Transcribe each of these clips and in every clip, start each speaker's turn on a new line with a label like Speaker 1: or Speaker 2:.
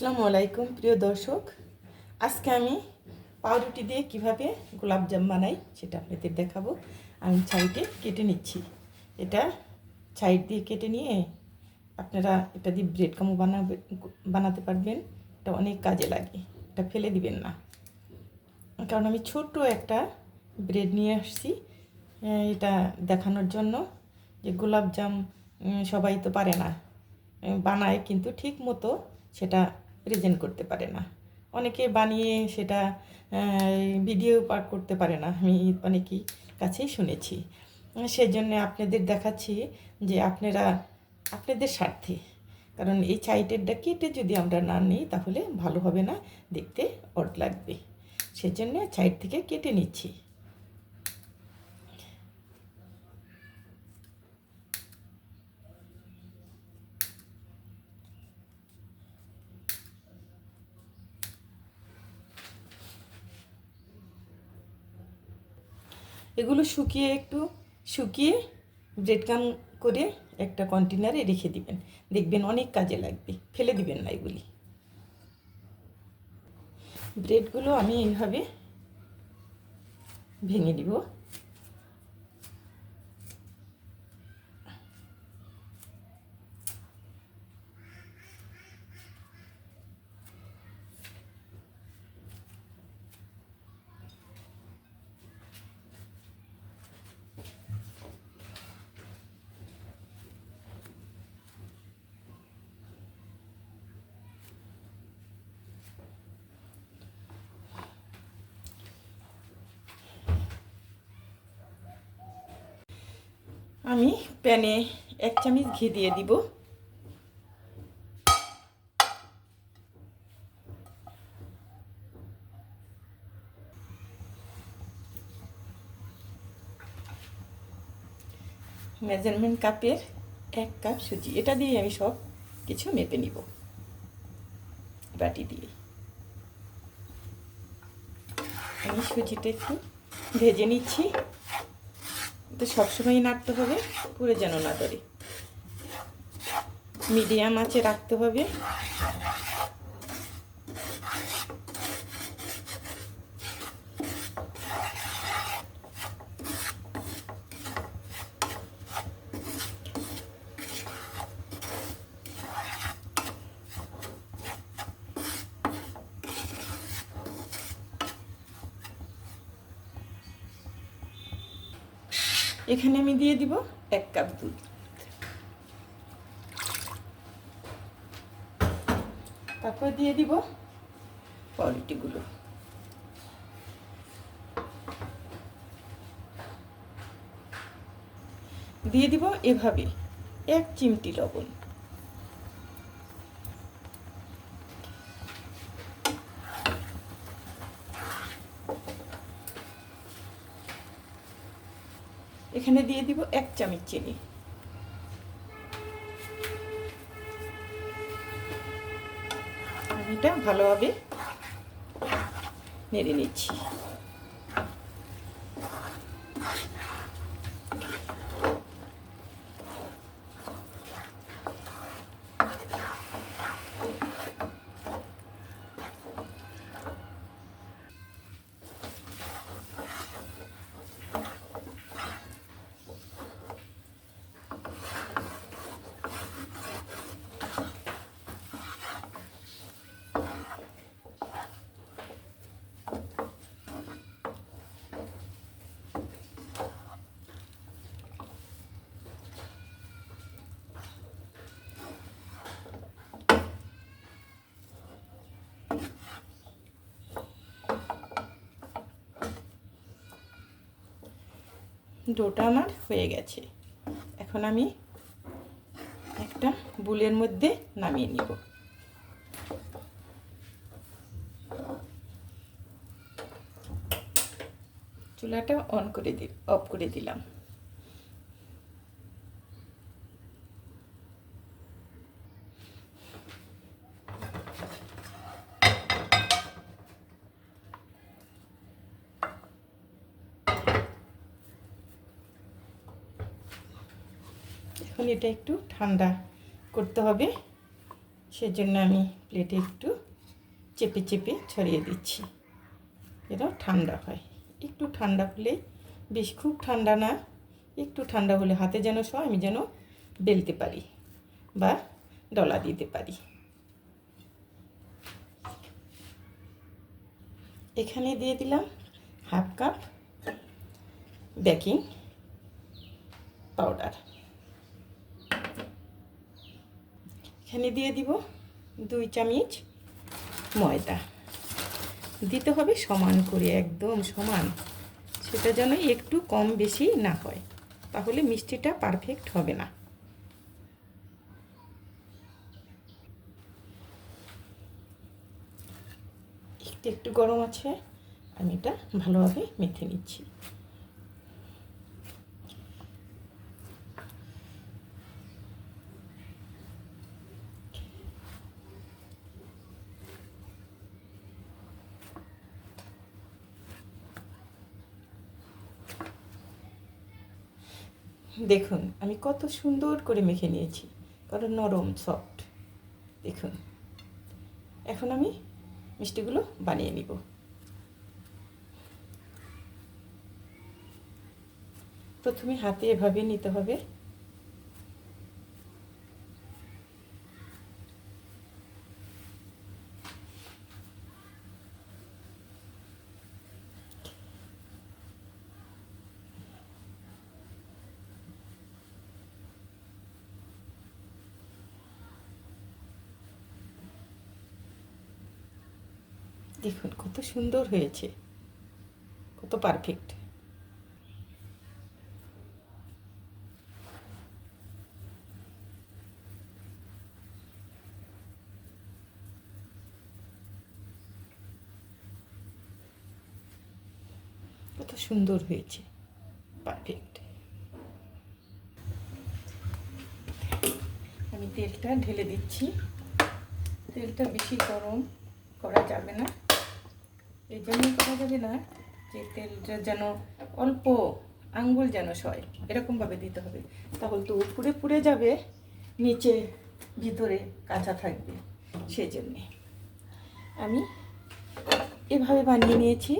Speaker 1: আসসালামু আলাইকুম, প্রিয় দর্শক। আজকে আমি পাউরুটি দিয়ে কীভাবে গোলাপজাম বানাই সেটা আপনাদের দেখাবো। আমি ছাইটে কেটে নিচ্ছি। এটা ছাইট দিয়ে কেটে নিয়ে আপনারা এটা দিয়ে ব্রেড কামও বানাবে, বানাতে পারবেন। এটা অনেক কাজে লাগে। এটা ফেলে দিবেন না। কারণ আমি ছোট্ট একটা ব্রেড নিয়ে আসছি এটা দেখানোর জন্য যে গোলাপজাম সবাই তো পারে না। বানায় কিন্তু ঠিক মতো সেটা প্রেজেন্ট করতে পারে না। অনেকে বানিয়ে সেটা ভিডিও পার করতে পারে না। আমি অনেকেই কাছেই শুনেছি। উম, সেজন্য আপনাদের দেখাচ্ছি যে আপনারা আপনাদের স্বার্থে। কারণ এই চাইটেরটা কেটে যদি আমরা না নিই তাহলে ভালো হবে না। দেখতে অড লাগবে। সেজন্য সাইড থেকে কেটে নিচ্ছি। এগুলো শুকিয়ে একটু শুকিয়ে ব্রেড কাম করে একটা কন্টেনারে রেখে দিবেন। দেখবেন অনেক কাজে লাগবে। ফেলে দিবেন না এগুলি। ব্রেডগুলো আমি এইভাবে ভেঙে দিব আমি প্যানে এক চামচ ঘি দিয়ে দিব। মেজারমেন্ট কাপের এক কাপ সুজি। এটা দিয়ে আমি সব কিছু মেপে নিব। বাটি দিয়ে। আমি সুজিটা একটু ভেজে নিচ্ছি। তো সবসময়ই নাড়তে হবে পুরো যেন না ধরে। মিডিয়াম আছে রাখতে হবে। এখানে আমি দিয়ে দিব এক কাপ দুধ। তারপর দিয়ে দিব পাউরুটিগুলো দিয়ে দিব এভাবে এক চিমটি লবণ। এখানে দিয়ে দিব এক চামচ চিনি। এটা ভালোভাবে নেড়ে নিচ্ছি। ডোটা আমার হয়ে গেছে। এখন আমি একটা বুলের মধ্যে নামিয়ে নিব। চুলাটা অন করে দি, অফ করে দিলাম এখন এটা একটু ঠান্ডা করতে হবে। সেজন্য আমি প্লেটে একটু চেপে চেপে ছড়িয়ে দিচ্ছি। এটা ঠান্ডা হয়। একটু ঠান্ডা হলে বেশ খুব ঠান্ডা না, একটু ঠান্ডা হলে হাতে যেন সব আমি যেন বেলতে পারি বা ডলা দিতে পারি। এখানে দিয়ে দিলাম হাফ কাপ বেকিং পাউডার। এখানে দিয়ে দিব দুই চামচ ময়দা। দিতে হবে সমান করে, একদম সমান। সেটা যেন একটু কম বেশি না হয়, তাহলে মিষ্টিটা পারফেক্ট হবে না। একটু একটু গরম আছে, আমি এটা ভালোভাবে মেখে নিচ্ছি। দেখুন, আমি কত সুন্দর করে মেখে নিয়েছি। কত নরম সফট দেখুন। এখন আমি মিষ্টিগুলো বানিয়ে নিব। প্রথমে হাতে এভাবে নিতে হবে। দেখুন, কত সুন্দর হয়েছে। কত পারফেক্ট কত সুন্দর হয়েছে। পারফেক্ট আমি তেলটা ঢেলে দিচ্ছি। তেলটা বেশি গরম করা যাবে না। এই জন্য করা যাবে না যে তেলটা যেন অল্প আঙ্গুল যেন সয়, এরকমভাবে দিতে হবে। তাহলে তো উপরে পুড়ে যাবে, নিচে ভিতরে কাঁচা থাকবে, সেই জন্যে। আমি এভাবে বানিয়ে নিয়েছি।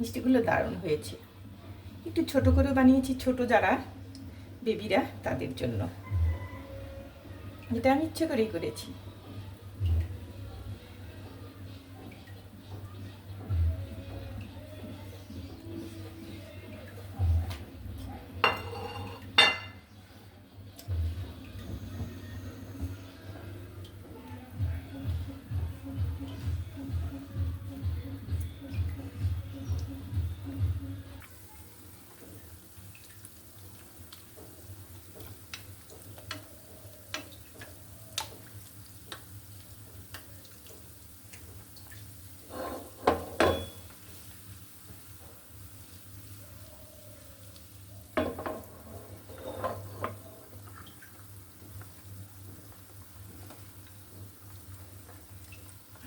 Speaker 1: মিষ্টিগুলো দারুণ হয়েছে। একটু ছোট করে বানিয়েছি, ছোট যারা বেবিরা তাদের জন্য। এটা আমি ইচ্ছে করেই করেছি।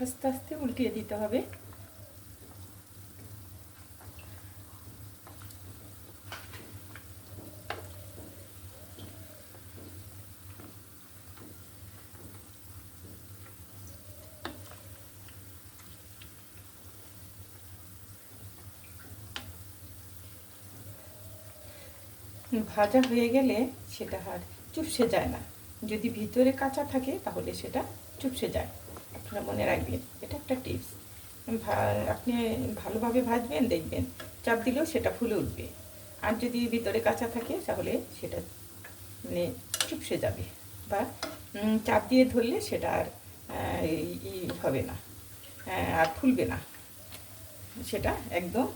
Speaker 1: আস্তে আস্তে উল্টিয়ে দিতে হবে। ভাজা হয়ে গেলে সেটা আর চুপসে যায় না। যদি ভিতরে কাঁচা থাকে তাহলে সেটা চুপসে যায়। আপনারা মনে রাখবেন। এটা একটা টিপস আপনি ভালোভাবে ভাজবেন, দেখবেন চাপ দিলেও সেটা ফুলে উঠবে। আর যদি ভিতরে কাঁচা থাকে, তাহলে সেটা মানে চুপসে যাবে বা চাপ দিয়ে ধরলে সেটা আর ই হবে না আর ফুলবে না। সেটা একদম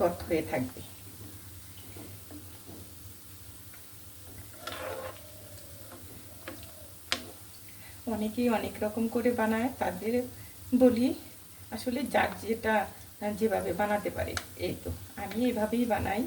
Speaker 1: গর্ত হয়ে থাকবে। অনেকেই অনেক রকম করে বানায়, তাদের বলি, আসলে যার যেটা যেভাবে বানাতে পারে, এই তো। আমি এভাবেই বানাই।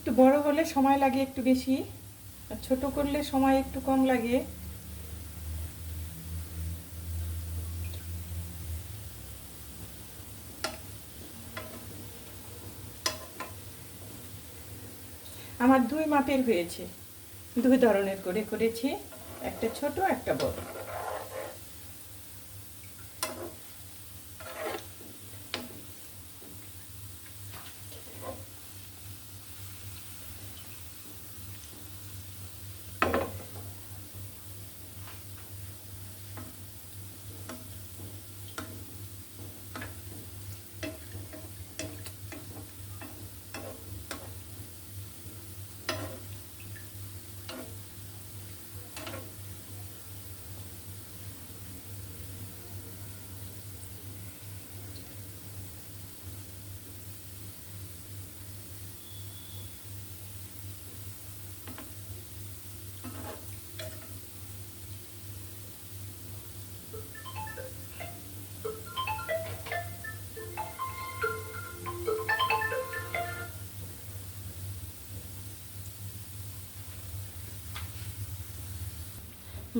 Speaker 1: একটু বড় হলে সময় লাগে একটু বেশি, আর ছোট করলে সময় একটু কম লাগে। আমার দুই মাপের হয়েছে। দুই ধরনের করে করেছি, একটা ছোট, একটা বড়।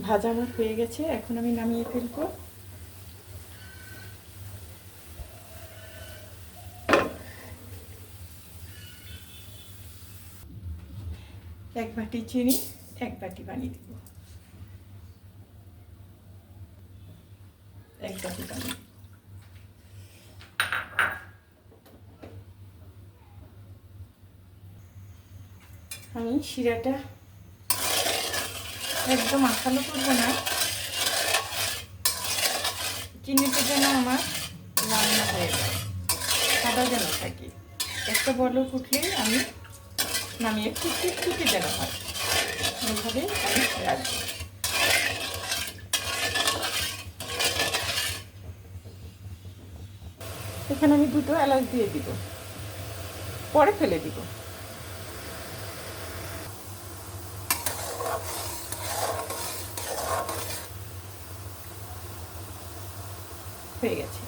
Speaker 1: ভাজা আমার হয়ে গেছে, এখন আমি নামিয়ে ফেলব। এক বাটি চিনি, এক বাটি পানি দিব। এক বাটি পানি। আমি শিরাটা একদম আঠালো করব না। চিনিটা যেন আমার রান্না হয়ে যায়। সাদা যেন থাকি। একটা বড় ফুটলেই আমি নামিয়ে ফুটতে ফুটে যেন হয়। এইভাবে আমি রাখব। এখানে আমি দুটো এলাচ দিয়ে দিব। পরে ফেলে দিব হয়ে গেছে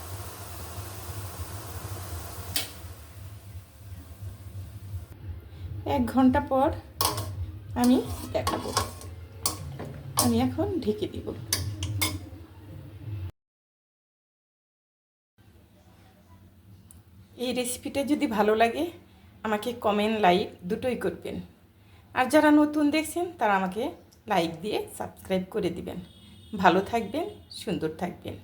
Speaker 1: এক ঘণ্টা পর আমি দেখাবো। আমি এখন ঢেকে দিব। এই রেসিপিটা যদি ভালো লাগে, আমাকে কমেন্ট লাইক দুটোই করবেন। আর যারা নতুন দেখছেন, তারা আমাকে লাইক দিয়ে সাবস্ক্রাইব করে দিবেন। ভালো থাকবেন, সুন্দর থাকবেন।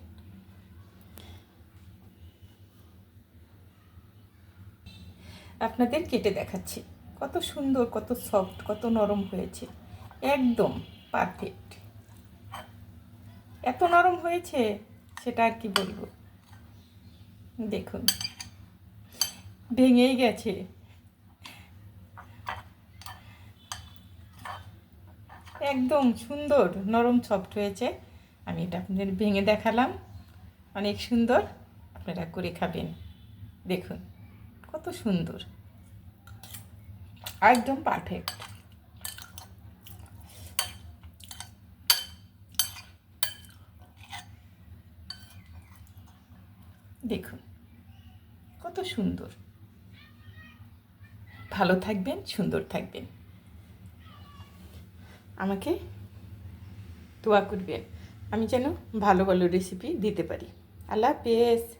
Speaker 1: আপনাদের কেটে দেখাচ্ছি। কত সুন্দর, কত সফট কত নরম হয়েছে। একদম পারফেক্ট এত নরম হয়েছে, সেটা আর কি বলব? দেখুন, ভেঙেই গেছে। একদম সুন্দর, নরম সফট হয়েছে। আমি এটা আপনাদের ভেঙে দেখালাম। অনেক সুন্দর, আপনারা করে খাবেন। দেখুন, কত সুন্দর। একদম পারফেক্ট দেখুন, কত সুন্দর। ভালো থাকবেন, সুন্দর থাকবেন। আমাকে দোয়া করবেন, আমি যেন ভালো ভালো রেসিপি দিতে পারি। আল্লাহ হাফেজ।